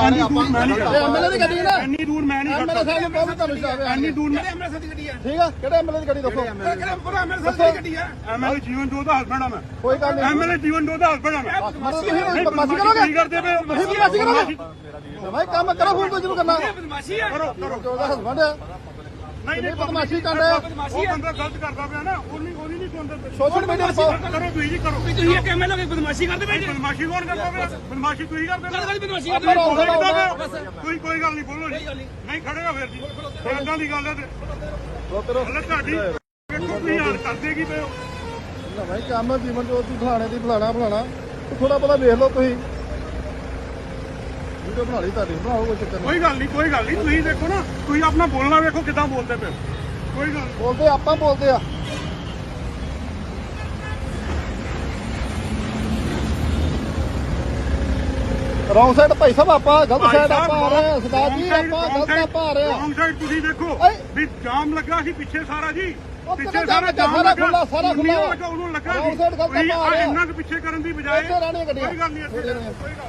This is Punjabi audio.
ਆ ਰਹੇ ਆਪਾਂ। ਮੈਂ ਨਹੀਂ ਇਹ ਐਮਐਲਏ ਦੀ ਗੱਡੀ ਨਾ। ਇੰਨੀ ਦੂਰ ਮੈਂ ਨਹੀਂ ਐਮਐਲਏ ਸਾਹਿਬ ਨੂੰ ਬਹੁਤ ਤੁਹਾਨੂੰ ਸ਼ਰਾਬ ਹੈ ਇੰਨੀ ਦੂਰ ਮੈਂ ਅੰਮ੍ਰਿਤਸਰ ਦੀ ਗੱਡੀ ਹੈ? ਠੀਕ ਆ? ਕਿਹੜੇ ਐਮਐਲਏ ਦੀ ਗੱਡੀ ਦੱਸੋ? ਕਿਹੜਾ ਪੂਰਾ ਅੰਮ੍ਰਿਤਸਰ ਦੀ ਗੱਡੀ ਹੈ? ਐਮਐਲਏ ਜੀਵਨ ਜੋਤ ਦਾ ਹਸਬੰਡ ਆ ਮੈਂ। ਕੋਈ ਗੱਲ ਨਹੀਂ। ਐਮਐਲਏ ਜੀਵਨ ਜੋਤ ਦਾ ਹਸਬੰਡ ਆ ਮੈਂ। ਤੁਸੀਂ ਬਦਮਾਸ਼ੀ ਕੀ ਕਰੋਗੇ? ਕਰਦੇ ਪਏ? ਤੁਸੀਂ ਬਦਮਾਸ਼ੀ ਕਰੋਗੇ? ਭਾਈ ਕੰਮ ਕਰੋ ਫੋਨ ਤੋਂ ਜਿਹਨੂੰ ਕਰਨਾ। ਬਦਮਾਸ਼ੀ ਹੈ ਕਰੋ ਕਰੋ। ਜੋ ਉਹਦਾ ਹਸਬੰਡ ਹੈ ਨਹੀਂ ਨਹੀਂ ਬਦਮਾਸ਼ੀ ਕਰ ਰਿਹਾ ਉਹ ਬੰਦਾ ਗਲਤ ਕਰਦਾ ਪਿਆ ਨਾ ਉਹ ਨਹੀਂ ਉਹ ਨਹੀਂ ਸੁਣਦੇ ਸੋਸ਼ਲ ਮੀਡੀਆ ਤੇ ਪਾਓ ਕਰੋ ਤੁਸੀਂ ਜੀ ਕਰੋ। ਤੁਸੀਂ ਇਹ ਕਿਵੇਂ ਲੋਗੇ? ਬਦਮਾਸ਼ੀ ਕਰਦੇ ਪਏ ਬਦਮਾਸ਼ੀ ਕੌਣ ਕਰਦਾ ਪਿਆ? ਬਦਮਾਸ਼ੀ ਤੁਸੀਂ ਕਰਦੇ ਗੱਲ ਬਦਮਾਸ਼ੀ ਕਰਦੇ ਰੌਂਗ ਕੋਈ ਕੋਈ ਕੋਈ ਗੱਲ ਨਹੀਂ ਬੋਲੋ ਜੀ। ਨਹੀਂ। ਖੜੇਗਾ ਫਿਰ ਜੀ। ਇਦਾਂ ਦੀ ਗੱਲ ਹੈ ਤੇ। ਤੁਹਾਡੀ ਤੁਸੀਂ ਹਾਲ ਕਰਦੇ ਕੀ ਪਏ ਹੋ? ਨਾ ਭਾਈ ਕੰਮ ਜੀਵਨ ਜੋਤ ਦੀ ਫਲਾਣੇ ਦੀ ਫਲਾਣਾ ਫਲਾਣਾ। ਥੋੜਾ ਬਹੁਤਾ ਵੇਖ ਲਓ ਤੁਸੀਂ। ਵੀਡੀਓ ਬਣਾ ਲਈ ਤੁਹਾਡੀ ਬਣਾਓ ਕੋਈ ਚੱਕਰ ਨਹੀਂ ਕੋਈ ਗੱਲ ਨਹੀਂ ਕੋਈ ਗੱਲ ਨਹੀਂ ਤੁਸੀਂ ਦੇਖੋ ਨਾ ਤੁਸੀਂ ਆਪਣਾ ਬੋਲਣਾ ਵੇਖੋ ਕਿਦਾਂ ਬੋਲਦੇ ਪਏ ਹੋ ਕੋਈ ਗੱਲ। ਬੋਲਦੇ ਆਪਾਂ ਬੋਲਦੇ ਆ ਰੌਂਗ ਸਾਈਡ ਭਾਈ ਸਾਹਿਬ ਆਪਾਂ ਗਲਤ ਸਾਈਡ ਆਪਾਂ ਆ ਰਹੇ ਹਾਂ ਸਰਦਾਰ ਜੀ ਆਪਾਂ ਗਲਤ ਆਪਾਂ ਆ ਰਹੇ ਹਾਂ wrong side ਤੁਸੀਂ ਦੇਖੋ ਓਏ। ਵੀ ਜਾਮ ਲੱਗਾ ਸੀ ਪਿੱਛੇ ਸਾਰਾ ਜੀ ਉਹ ਪਿੱਛੇ ਕਿਹੜਾ ਸਾਰਾ ਜਾਮ ਲੱਗਾ? ਸਾਰਾ ਖੁੱਲ੍ਹਾ, ਸਾਰਾ ਖੁੱਲ੍ਹਾ। ਉਹਨੂੰ ਲੱਗਾ wrong ਸੀ side ਗਲਤ ਤੁਸੀਂ ਆਪਾਂ ਆ ਰਹੇ ਹਾਂ। ਇੰਨਾ ਕੁ ਪਿੱਛੇ ਕਰਨ ਦੀ ਬਜਾਏ ਇੱਥੇ ਰਹਿਣੀਆਂ ਗੱਡੀਆਂ। ਕੋਈ ਗੱਲ ਨਹੀਂ ਇੱਥੇ ਰਹਿਣੀਆਂ। ਕੋਈ ਗੱਲ